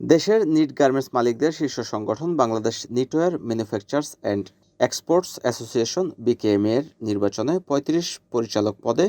দেশের NEET garments মালিকদের শীর্ষ সংগঠন Bangladesh knitwear manufacturers and exports association BKMA এর নির্বাচনে পঁয়ত্রিশ পরিচালক পদে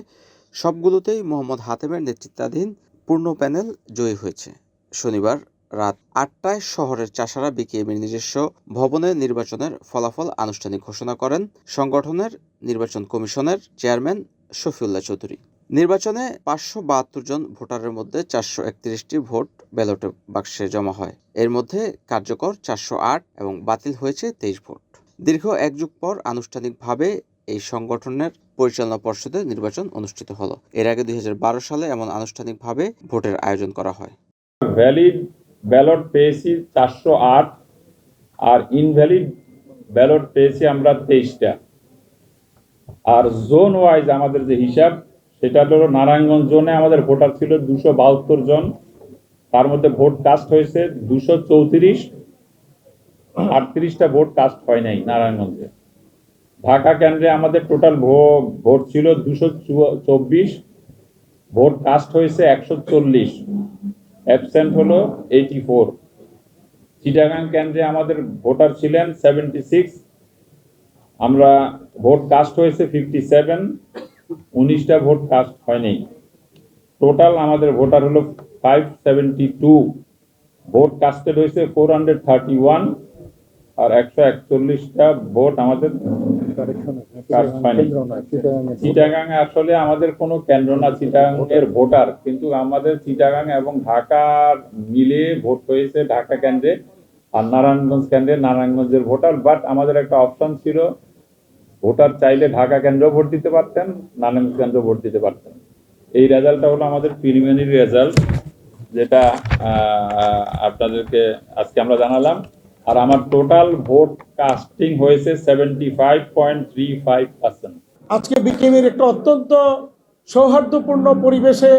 সবগুলোতেই মোহাম্মদ হাতেমের নেতৃত্বাধীন পূর্ণ প্যানেল জয়ী হয়েছে। শনিবার রাত আটটায় শহরের চাষারা বিকেএমের নিজস্ব ভবনে নির্বাচনের ফলাফল আনুষ্ঠানিক ঘোষণা করেন সংগঠনের নির্বাচন কমিশনের চেয়ারম্যান শফিউল্লাহ চৌধুরী। নির্বাচনে পাঁচশো বাহাত্তর জন ভোটারের মধ্যে চারশো একত্রিশটি ভোট ব্যালট বাক্সে জমা হয়। এর মধ্যে কার্যকর চারশো আট এবং বাতিল হয়েছে তেইশ ভোট। দীর্ঘ এক যুগ পর আনুষ্ঠানিকভাবে এই সংগঠনের পরিচালনা পর্ষদের নির্বাচন অনুষ্ঠিত হলো। এর আগে দু হাজার বারো সালে এমন আনুষ্ঠানিকভাবে ভোটের আয়োজন করা হয়। ভ্যালিড ব্যালট পেয়েছি চারশো আট আর ইনভ্যালিড ব্যালট পেয়েছি আমরা তেইশটা। আর জোন ওয়াইজ আমাদের যে হিসাব সেটা হলো নারায়ণগঞ্জ জোনে আমাদের ভোটার ছিল দুশো বাহাত্তর জন। তার মধ্যে ভোট কাস্ট হয়েছে দুশো চৌত্রিশ। আটত্রিশটা ভোট কাস্ট হয় নাই নারায়ণগঞ্জে। ঢাকা কেন্দ্রে আমাদের টোটাল ভোট ছিল দুশো চব্বিশ। ভোট কাস্ট হয়েছে একশো চল্লিশ। অ্যাবসেন্ট হলো এইটি ফোর চিটাগাং কেন্দ্রে আমাদের ভোটার ছিলেন সেভেন্টি সিক্স আমরা ভোট কাস্ট হয়েছে ফিফটি সেভেন উনিশটা ভোট কাস্ট হয়নি। টোটাল আমাদের ভোটার হলো five seventy two vote casted হয়েছে ফোর হান্ড্রেড থার্টি ওয়ান আর একশো একচল্লিশটা ভোট আমাদের চিটাগাং আসলে আমাদের কোনো কেন্দ্র না চিটাগাং এর ভোটার কিন্তু আমাদের চিটাগাং এবং ঢাকার মিলে ভোট হয়েছে ঢাকা কেন্দ্রে আর নারায়ণগঞ্জ কেন্দ্রে নারায়ণগঞ্জের ভোটার বাট আমাদের একটা অপশন ছিল ভোটার চাইলে ঢাকা কেন্দ্র ভোট দিতে পারতেন নানান কেন্দ্র ভোট দিতে পারতেন। এই রেজাল্টটা হলো আমাদের প্রিলিমিনারি রেজাল্ট যেটা আপনাদেরকে আজকে আমরা জানালাম। আর আমার টোটাল ভোট কাস্টিং হয়েছে seventy five point three five percent আজকে বিকেমির একটা অত্যন্ত সৌহার্দ্যপূর্ণ পরিবেশে,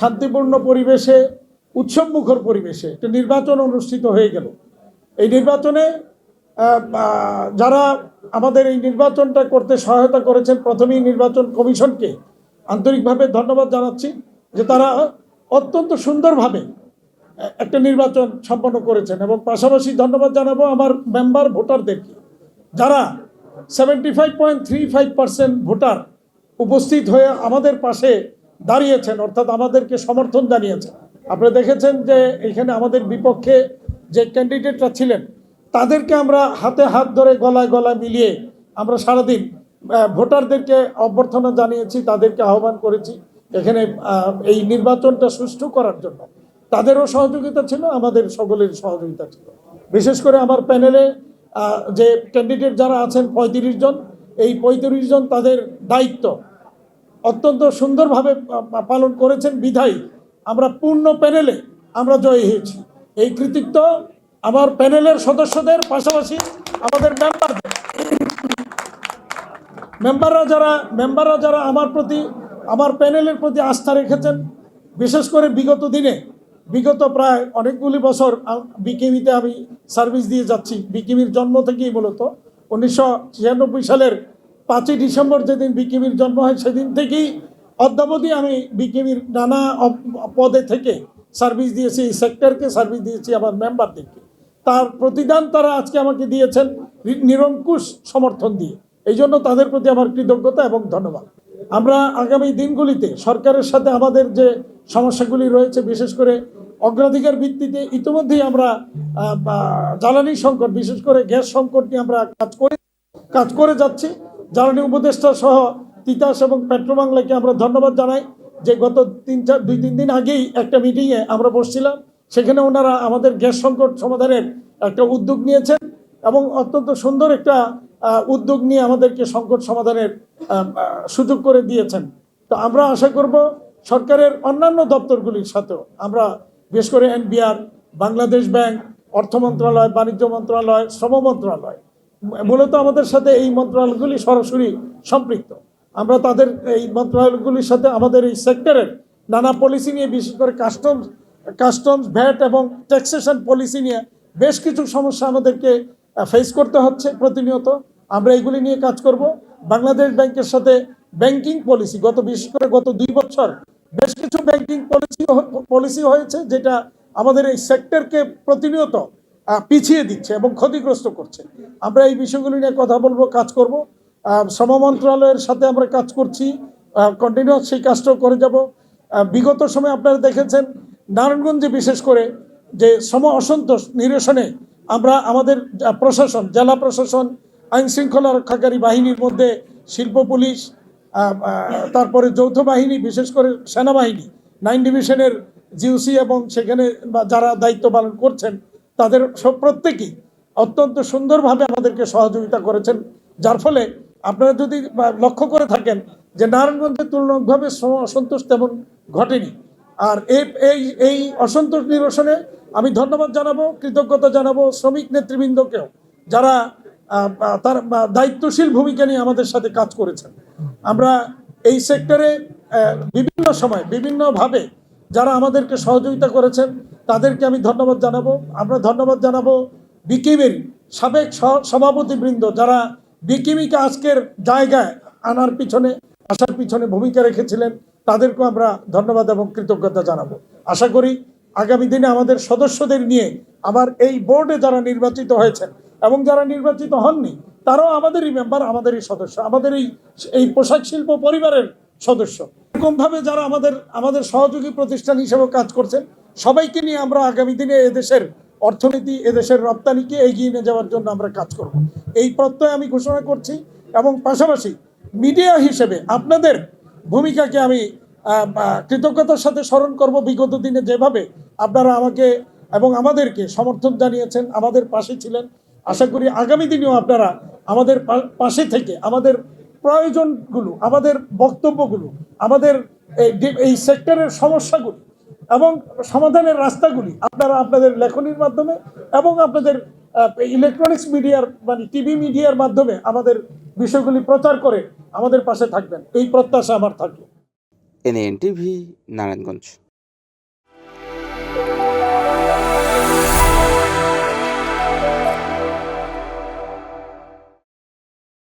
শান্তিপূর্ণ পরিবেশে, উৎসবমুখর পরিবেশে একটা নির্বাচন অনুষ্ঠিত হয়ে গেল। এই নির্বাচনে যারা আমাদের এই নির্বাচনটা করতে সহায়তা করেছেন, প্রথমেই নির্বাচন কমিশনকে আন্তরিকভাবে ধন্যবাদ জানাচ্ছি যে তারা অত্যন্ত সুন্দরভাবে একটা নির্বাচন সম্পন্ন করেছেন এবং পাশাপাশি ধন্যবাদ জানাব আমার মেম্বার ভোটারদেরকে। যারা seventy five point three five percent voter উপস্থিত হয়ে আমাদের পাশে দাঁড়িয়েছেন, অর্থাৎ আমাদেরকে সমর্থন জানিয়েছেন। আপনারা দেখেছেন যে এখানে আমাদের বিপক্ষে যে ক্যান্ডিডেটরা ছিলেন তাদেরকে আমরা হাতে হাত ধরে গলায় গলায় মিলিয়ে আমরা সারাদিন ভোটারদেরকে অভ্যর্থনা জানিয়েছি, তাদেরকে আহ্বান করেছি এখানে এই নির্বাচনটা সুষ্ঠু করার জন্য। তাদেরও সহযোগিতা ছিল, আমাদের সকলের সহযোগিতা ছিল। বিশেষ করে আমার প্যানেলে যে ক্যান্ডিডেট যারা আছেন, পঁয়ত্রিশ জন, এই পঁয়ত্রিশ জন তাদের দায়িত্ব অত্যন্ত সুন্দরভাবে পালন করেছেন বিধায়ী। আমরা পূর্ণ প্যানেলে আমরা জয়ী হয়েছি। এই কৃতিত্ব আমার প্যানেলের সদস্যদের পাশাপাশি আমাদের মেম্বারদের মেম্বাররা যারা মেম্বাররা যারা আমার প্রতি, আমার প্যানেলের প্রতি আস্থা রেখেছেন, বিশেষ করে বিগত দিনে, বিগত প্রায় অনেকগুলি বছর বিকেমিতে আমি সার্ভিস দিয়ে যাচ্ছি। বিকিমির জন্ম থেকেই মূলত। উনিশশো ছিয়ানব্বই সালের পাঁচই ডিসেম্বর যেদিন বিকিমির জন্ম হয়, সেদিন থেকেই অদ্যাবধি আমি বিকিমির নানা পদে থেকে সার্ভিস দিয়েছি, এই সেক্টরকে সার্ভিস দিয়েছি আমার মেম্বারদেরকে তার প্রতিদান তারা আজকে আমাকে দিয়েছেন নিরঙ্কুশ সমর্থন দিয়ে। এই জন্য তাদের প্রতি আমার কৃতজ্ঞতা এবং ধন্যবাদ। আমরা আগামী দিনগুলিতে সরকারের সাথে আমাদের যে সমস্যাগুলি রয়েছে, বিশেষ করে অগ্রাধিকার ভিত্তিতে ইতিমধ্যেই আমরা জ্বালানি সংকট, বিশেষ করে গ্যাস সংকট নিয়ে আমরা কাজ করে কাজ করে যাচ্ছি। জ্বালানি উপদেষ্টা সহ তিতাস এবং পেট্রোবাংলাকে আমরা ধন্যবাদ জানাই যে গত তিন চার, দুই, তিন দিন আগেই একটা মিটিংয়ে আমরা বসছিলাম। সেখানে ওনারা আমাদের গ্যাস সংকট সমাধানের একটা উদ্যোগ নিয়েছেন এবং অত্যন্ত সুন্দর একটা উদ্যোগ নিয়ে আমাদেরকে সংকট সমাধানের সুযোগ করে দিয়েছেন। তো আমরা আশা করব সরকারের অন্যান্য দপ্তরগুলির সাথেও আমরা বিশেষ করে এনবিআর, বাংলাদেশ ব্যাংক, অর্থ মন্ত্রণালয়, বাণিজ্য মন্ত্রণালয়, শ্রম মন্ত্রণালয়, মূলত আমাদের সাথে এই মন্ত্রণালয়গুলি সরাসরি সম্পৃক্ত। আমরা তাদের এই মন্ত্রণালয়গুলির সাথে আমাদের এই সেক্টরের নানা পলিসি নিয়ে বিশেষ করে কাস্টমস কাস্টমস ভ্যাট এবং ট্যাক্সেশন পলিসি নিয়ে বেশ কিছু সমস্যা আমাদেরকে ফেস করতে হচ্ছে প্রতিনিয়ত। আমরা এগুলি নিয়ে কাজ করব। বাংলাদেশ ব্যাংকের সাথে ব্যাংকিং পলিসি গত বিশেষ করে গত দুই বছর বেশ কিছু ব্যাংকিং পলিসি পলিসি হয়েছে যেটা আমাদের এই সেক্টরকে প্রতিনিয়ত পিছিয়ে দিচ্ছে এবং ক্ষতিগ্রস্ত করছে। আমরা এই বিষয়গুলি নিয়ে কথা বলব, কাজ করব। শ্রম মন্ত্রণালয়ের সাথে আমরা কাজ করছি। কন্টিনিউ সেই কাজটাও করে যাব। বিগত সময় আপনারা দেখেছেন নারায়ণগঞ্জে বিশেষ করে যে সম অসন্তোষ নিরসনে আমরা আমাদের প্রশাসন, জেলা প্রশাসন, আইন শৃঙ্খলা রক্ষাকারী বাহিনীর মধ্যে শিল্প পুলিশ তারপরে যৌথ বাহিনী, বিশেষ করে সেনাবাহিনী, নাইন ডিভিশনের জিউসি এবং সেখানে যারা দায়িত্ব পালন করছেন, তাদের সব প্রত্যেকেই অত্যন্ত সুন্দরভাবে আমাদেরকে সহযোগিতা করেছেন। যার ফলে আপনারা যদি লক্ষ্য করে থাকেন যে নারায়ণগঞ্জের তুলনামূলকভাবে শ্রম অসন্তোষ তেমন ঘটেনি। আর এই এই এই অসন্তোষ নিরসনে আমি ধন্যবাদ জানাব, কৃতজ্ঞতা জানাব শ্রমিক নেতৃবৃন্দকেও, যারা তার দায়িত্বশীল ভূমিকা নিয়ে আমাদের সাথে কাজ করেছেন। আমরা এই সেক্টরে বিভিন্ন সময়, বিভিন্নভাবে যারা আমাদেরকে সহযোগিতা করেছেন, তাদেরকে আমি ধন্যবাদ জানাব। আমরা ধন্যবাদ জানাব বিকিমের সাবেক সভাপতিবৃন্দ যারা বিকিমিকে আজকের জায়গায় আনার পিছনে, আসার পিছনে ভূমিকা রেখেছিলেন। তাদেরকেও আমরা ধন্যবাদ এবং কৃতজ্ঞতা জানাব। আশা করি আগামী দিনে আমাদের সদস্যদের নিয়ে আবার এই বোর্ডে যারা নির্বাচিত হয়েছেন এবং যারা নির্বাচিত হননি, তারাও আমাদেরই মেম্বার আমাদেরই সদস্য, আমাদের এই এই পোশাক শিল্প পরিবারের সদস্য। এরকমভাবে যারা আমাদের আমাদের সহযোগী প্রতিষ্ঠান হিসেবে কাজ করছেন, সবাইকে নিয়ে আমরা আগামী দিনে এদেশের অর্থনীতি, এদেশের রপ্তানিকে এগিয়ে নিয়ে যাওয়ার জন্য আমরা কাজ করব। এই প্রত্যয় আমি ঘোষণা করছি এবং পাশাপাশি মিডিয়া হিসেবে আপনাদের ভূমিকাকে আমি কৃতজ্ঞতার সাথে স্মরণ করব বিগত দিনে যেভাবে আপনারা আমাকে এবং আমাদেরকে সমর্থন জানিয়েছেন, আমাদের পাশে ছিলেন। আশা করি আগামী দিনেও আপনারা আমাদের পাশে থেকে আমাদের প্রয়োজনগুলো, আমাদের বক্তব্যগুলো, আমাদের এই সেক্টরের সমস্যাগুলো এবং সমাধানের রাস্তাগুলি আপনারা আপনাদের লেখনির মাধ্যমে এবং আপনাদের ইলেকট্রনিক্স মিডিয়ার মানে টিভি মিডিয়ার মাধ্যমে আমাদের বিষয়গুলি প্রচার করে আমাদের পাশে থাকবেন। এই প্রত্যাশা আমার থাকবে এনএন টিভি নারায়ণগঞ্জ।